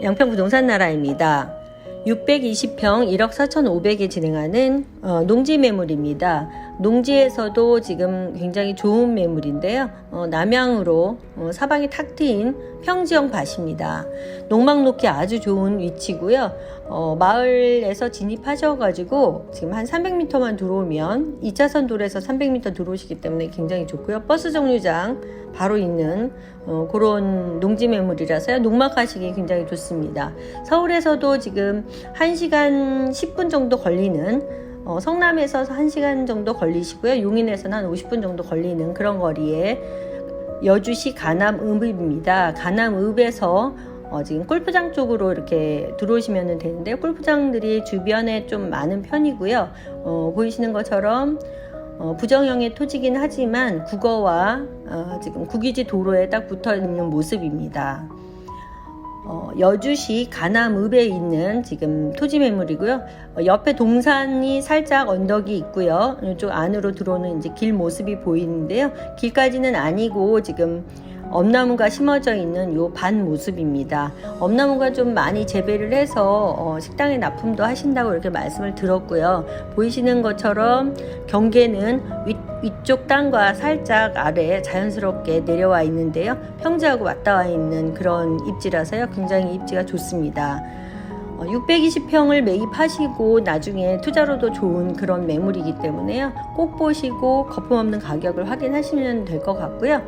양평 부동산 나라입니다. 620평 1억 4,500에 진행하는 어, 농지 매물입니다. 농지에서도 지금 굉장히 좋은 매물인데요. 어, 남향으로 어, 사방이 탁 트인 평지형 밭입니다. 농막 놓기 아주 좋은 위치고요. 어, 마을에서 진입하셔가지고 지금 한 300m만 들어오면 2차선 도로에서 300m 들어오시기 때문에 굉장히 좋고요. 버스 정류장 바로 있는 어, 그런 농지 매물이라서요. 농막하시기 굉장히 좋습니다. 서울에서도 지금 1시간 10분 정도 걸리는 어, 성남에서 1시간 정도 걸리시고요. 용인에서는 한 50분 정도 걸리는 그런 거리에 여주시 가남읍입니다. 가남읍에서 어, 지금 골프장 쪽으로 이렇게 들어오시면 되는데 골프장들이 주변에 좀 많은 편이고요. 어, 보이시는 것처럼 어, 부정형의 토지긴 하지만 국어와 어, 지금 국유지 도로에 딱 붙어 있는 모습입니다. 어, 여주시 가남읍에 있는 지금 토지 매물이고요. 어, 옆에 동산이 살짝 언덕이 있고요. 이쪽 안으로 들어오는 이제 길 모습이 보이는데요. 길까지는 아니고 지금 엄나무가 심어져 있는 요 반 모습입니다. 엄나무가 좀 많이 재배를 해서 어, 식당에 납품도 하신다고 이렇게 말씀을 들었고요. 보이시는 것처럼 경계는 위, 위쪽 땅과 살짝 아래 자연스럽게 내려와 있는데요. 평지하고 맞닿아 와 있는 그런 입지라서요. 굉장히 입지가 좋습니다. 620평을 매입하시고 나중에 투자로도 좋은 그런 매물이기 때문에요. 꼭 보시고 거품 없는 가격을 확인하시면 될 것 같고요.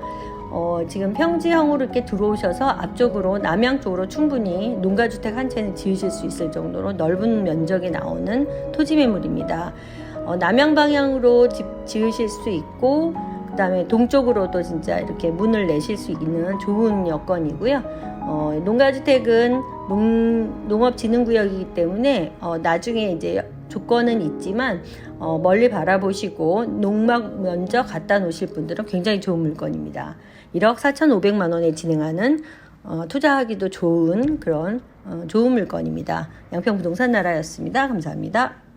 어, 지금 평지형으로 이렇게 들어오셔서 앞쪽으로 남양 쪽으로 충분히 농가주택 한 채는 지으실 수 있을 정도로 넓은 면적이 나오는 토지 매물입니다. 어, 남양 방향으로 집 지으실 수 있고 그다음에 동쪽으로도 진짜 이렇게 문을 내실 수 있는 좋은 여건이고요. 어, 농가주택은 농, 농업진흥구역이기 때문에 어, 나중에 이제 조건은 있지만 어, 멀리 바라보시고 농막 면적 갖다 놓으실 분들은 굉장히 좋은 물건입니다. 1억 4,500만 원에 진행하는 어, 투자하기도 좋은 그런 어, 좋은 물건입니다. 양평 부동산 나라였습니다. 감사합니다.